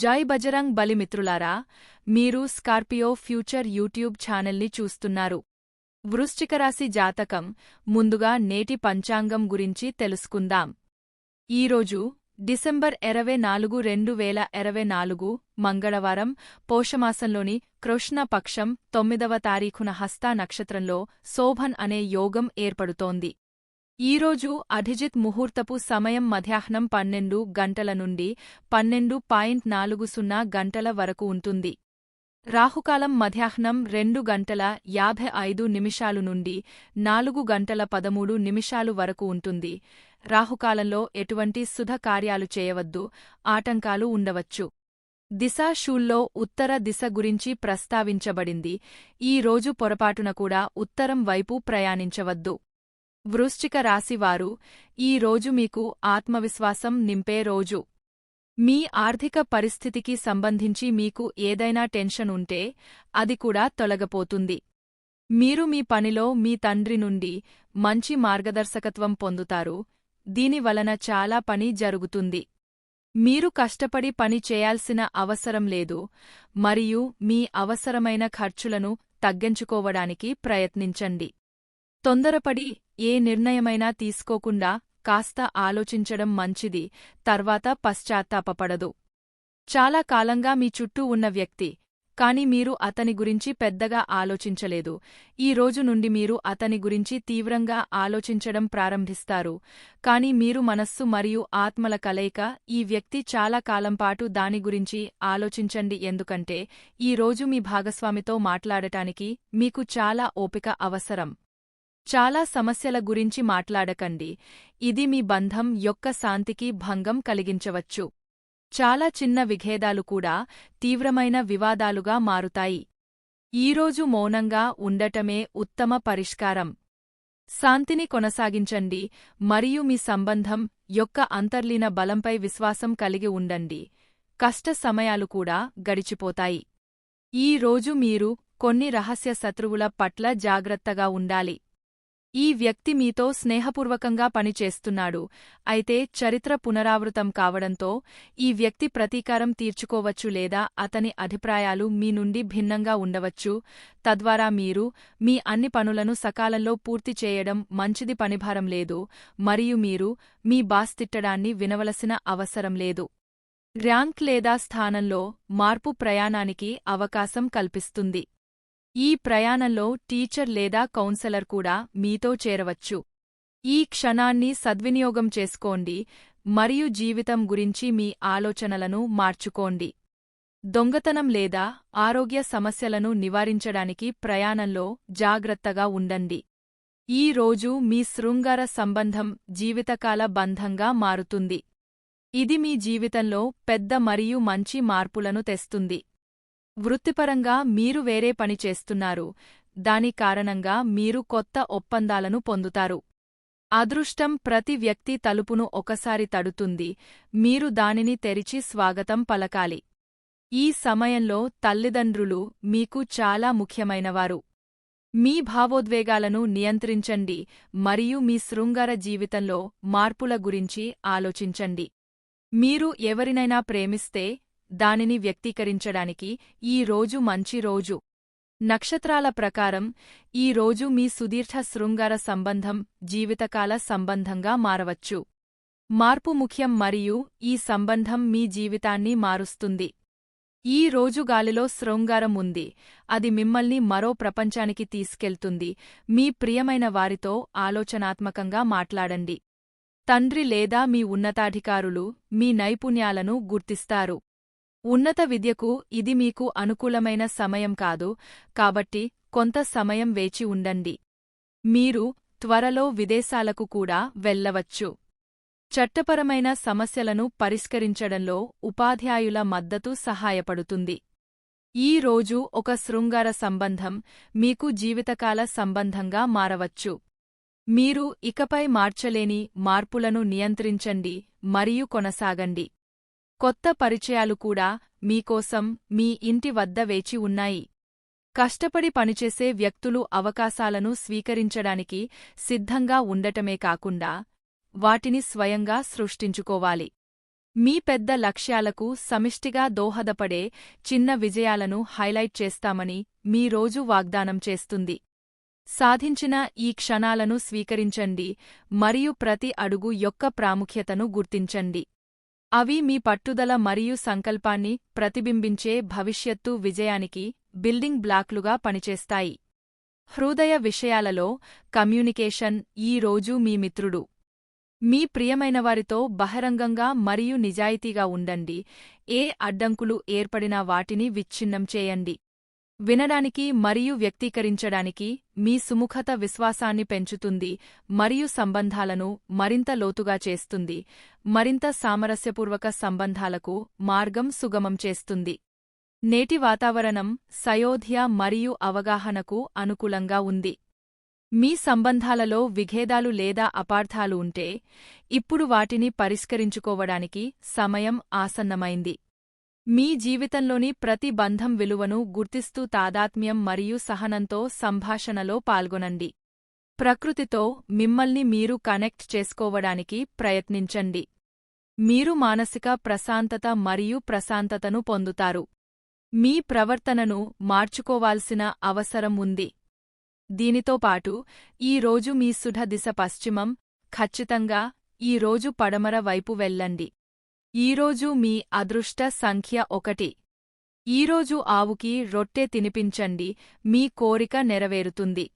జై బజరంగ్ బలిమిత్రులారా మీరు Scorpio future YouTube ఛానల్ని చూస్తున్నారు. వృశ్చికరాశి జాతకం ముందుగా నేటి పంచాంగం గురించి తెలుసుకుందాం. ఈరోజు డిసెంబర్ ఇరవై నాలుగు రెండు వేల ఇరవై నాలుగు మంగళవారం పోషమాసంలోని కృష్ణపక్షం తొమ్మిదవ తారీఖున హస్తా నక్షత్రంలో శోభన్ అనే యోగం ఏర్పడుతోంది. ఈరోజు అభిజిత్ ముహూర్తపు సమయం మధ్యాహ్నం పన్నెండు గంటల నుండి పన్నెండు పాయింట్ నాలుగు సున్నా గంటల వరకు ఉంటుంది. రాహుకాలం మధ్యాహ్నం రెండు గంటల యాభై ఐదు నిమిషాలు నుండి నాలుగు గంటల పదమూడు నిమిషాలు వరకు ఉంటుంది. రాహుకాలంలో ఎటువంటి శుధ కార్యాలు చేయవద్దు ఆటంకాలు ఉండవచ్చు. దిశా షూల్లో ఉత్తర దిశ గురించి ప్రస్తావించబడింది. ఈ రోజు పొరపాటున కూడా ఉత్తరం వైపు ప్రయాణించవద్దు. వృశ్చిక రాశివారు ఈ రోజు మీకు ఆత్మవిశ్వాసం నింపే రోజు. మీ ఆర్థిక పరిస్థితికి సంబంధించి మీకు ఏదైనా టెన్షన్ ఉంటే అది కూడా తొలగపోతుంది. మీరు మీ పనిలో మీ తండ్రి నుండి మంచి మార్గదర్శకత్వం పొందుతారు. దీనివలన చాలా పని జరుగుతుంది. మీరు కష్టపడి పని చేయాల్సిన అవసరం లేదు. మరియు మీ అవసరమైన ఖర్చులను తగ్గించుకోవడానికి ప్రయత్నించండి. తొందరపడి ఏ నిర్ణయమైనా తీసుకోకుండా కాస్త ఆలోచించడం మంచిది తర్వాత పశ్చాత్తాపపడదు. చాలా కాలంగా మీ చుట్టూ ఉన్న వ్యక్తి కాని మీరు అతని గురించి పెద్దగా ఆలోచించలేదు. ఈ రోజు నుండి మీరు అతని గురించి తీవ్రంగా ఆలోచించడం ప్రారంభిస్తారు. కాని మీరు మనస్సు మరియు ఆత్మల కలయిక ఈ వ్యక్తి చాలా కాలంపాటు దాని గురించి ఆలోచించండి. ఎందుకంటే ఈ రోజు మీ భాగస్వామితో మాట్లాడటానికి మీకు చాలా ఓపిక అవసరం. చాలా సమస్యల గురించి మాట్లాడకండి. ఇది మీ బంధం యొక్క శాంతికి భంగం కలిగించవచ్చు. చాలా చిన్న విఘేదాలు కూడా తీవ్రమైన వివాదాలుగా మారుతాయి. ఈరోజు మౌనంగా ఉండటమే ఉత్తమ పరిష్కారం. శాంతిని కొనసాగించండి మరియు మీ సంబంధం యొక్క అంతర్లీన బలంపై విశ్వాసం కలిగి ఉండండి. కష్ట సమయాలు కూడా గడిచిపోతాయి. ఈ రోజు మీరు కొన్ని రహస్య శత్రువుల పట్ల జాగ్రత్తగా ఉండాలి. ఈ వ్యక్తి మీతో స్నేహపూర్వకంగా పనిచేస్తున్నాడు. అయితే చరిత్ర పునరావృతం కావడంతో ఈ వ్యక్తి ప్రతీకారం తీర్చుకోవచ్చు లేదా అతని అభిప్రాయాలు మీ నుండి భిన్నంగా ఉండవచ్చు. తద్వారా మీరు మీ అన్ని పనులను సకాలంలో పూర్తి చేయడం మంచిది పనిభారం లేదు. మరియు మీరు మీ బాస్ తిట్టడాన్ని వినవలసిన అవసరం లేదు. ర్యాంక్ లేదా స్థానంలో మార్పు ప్రయాణానికి అవకాశం కల్పిస్తుంది. ఈ ప్రయాణంలో టీచర్ లేదా కౌన్సెలర్ కూడా మీతో చేరవచ్చు. ఈ క్షణాన్ని సద్వినియోగం చేసుకోండి మరియు జీవితం గురించి మీ ఆలోచనలను మార్చుకోండి. దొంగతనం లేదా ఆరోగ్య సమస్యలను నివారించడానికి ప్రయాణంలో జాగ్రత్తగా ఉండండి. ఈ రోజు మీ శృంగార సంబంధం జీవితకాల బంధంగా మారుతుంది. ఇది మీ జీవితంలో పెద్ద మరియు మంచి మార్పులను తెస్తుంది. వృత్తిపరంగా మీరు వేరే పని చేస్తున్నారు. దాని కారణంగా మీరు కొత్త ఒప్పందాలను పొందుతారు. అదృష్టం ప్రతి వ్యక్తి తలుపును ఒకసారి తడుతుంది. మీరు దానిని తెరిచి స్వాగతం పలకాలి. ఈ సమయంలో తల్లిదండ్రులు మీకు చాలా ముఖ్యమైనవారు. మీ భావోద్వేగాలను నియంత్రించండి మరియు మీ శృంగార జీవితంలో మార్పుల గురించి ఆలోచించండి. మీరు ఎవరినైనా ప్రేమిస్తే దానిని వ్యక్తీకరించడానికి ఈ రోజు మంచి రోజు. నక్షత్రాల ప్రకారం ఈ రోజు మీ సుదీర్ఘ శృంగార సంబంధం జీవితకాల సంబంధంగా మారవచ్చు. మార్పు ముఖ్యం మరియు ఈ సంబంధం మీ జీవితాన్ని మారుస్తుంది. ఈ రోజు గాలిలో శృంగారం ఉంది. అది మిమ్మల్ని మరో ప్రపంచానికి తీసుకెళ్తుంది. మీ ప్రియమైన వారితో ఆలోచనాత్మకంగా మాట్లాడండి. తండ్రి లేదా మీ ఉన్నతాధికారులు మీ నైపుణ్యాలను గుర్తిస్తారు. ఉన్నత విద్యకు ఇది మీకు అనుకూలమైన సమయం కాదు కాబట్టి కొంత సమయం వేచి ఉండండి. మీరు త్వరలో విదేశాలకు కూడా వెళ్ళవచ్చు చట్టపరమైన సమస్యలను పరిష్కరించడంలో ఉపాధ్యాయుల మద్దతు సహాయపడుతుంది. ఈ రోజు ఒక శృంగార సంబంధం మీకు జీవితకాల సంబంధంగా మారవచ్చు. మీరు ఇకపై మార్చలేని మార్పులను నియంత్రించండి మరియు కొనసాగండి. కొత్త పరిచయాలు కూడా మీకోసం మీ ఇంటి వద్ద వేచి ఉన్నాయి. కష్టపడి పనిచేసే వ్యక్తులు అవకాశాలను స్వీకరించడానికి సిద్ధంగా ఉండటమే కాకుండా వాటిని స్వయంగా సృష్టించుకోవాలి. మీ పెద్ద లక్ష్యాలకు సమిష్టిగా దోహదపడే చిన్న విజయాలను హైలైట్ చేస్తామని మీ రోజు వాగ్దానం చేస్తుంది. సాధించిన ఈ క్షణాలను స్వీకరించండి మరియు ప్రతి అడుగు యొక్క ప్రాముఖ్యతను గుర్తించండి. అవి మీ పట్టుదల మరియు సంకల్పాన్ని ప్రతిబింబించే భవిష్యత్తు విజయానికి బిల్డింగ్ బ్లాక్లుగా పనిచేస్తాయి. హృదయ విషయాలలో కమ్యూనికేషన్ ఈ రోజు మీ మిత్రుడు. మీ ప్రియమైనవారితో బహిరంగంగా మరియు నిజాయితీగా ఉండండి. ఏ అడ్డంకులు ఏర్పడినా వాటిని విచ్ఛిన్నం చేయండి. వినడానికి మరియు వ్యక్తీకరించడానికి మీ సుముఖత విశ్వాసాన్ని పెంచుతుంది మరియు సంబంధాలను మరింత లోతుగా చేస్తుంది మరింత సామరస్యపూర్వక సంబంధాలకు మార్గం సుగమం చేస్తుంది. నేటి వాతావరణం సయోధ్య మరియు అవగాహనకు అనుకూలంగా ఉంది. మీ సంబంధాలలో విఘేదాలు లేదా అపార్థాలు ఉంటే ఇప్పుడు వాటిని పరిష్కరించుకోవడానికి సమయం ఆసన్నమైంది. మీ జీవితంలోని ప్రతి బంధం విలువను గుర్తిస్తూ తాదాత్మ్యం మరియు సహనంతో సంభాషణలో పాల్గొనండి. ప్రకృతితో మిమ్మల్ని మీరు కనెక్ట్ చేసుకోవడానికి ప్రయత్నించండి. మీరు మానసిక ప్రశాంతత మరియు ప్రశాంతతను పొందుతారు. మీ ప్రవర్తనను మార్చుకోవాల్సిన అవసరం ఉంది. దీనితో పాటు ఈ రోజు మీ సుఢ దిశ పశ్చిమం ఖచ్చితంగా ఈ రోజు పడమర వైపు వెళ్ళండి. ఈరోజు మీ అదృష్ట సంఖ్య ఒకటి. ఈరోజు ఆవుకి రొట్టె తినిపించండి మీ కోరిక నెరవేరుతుంది.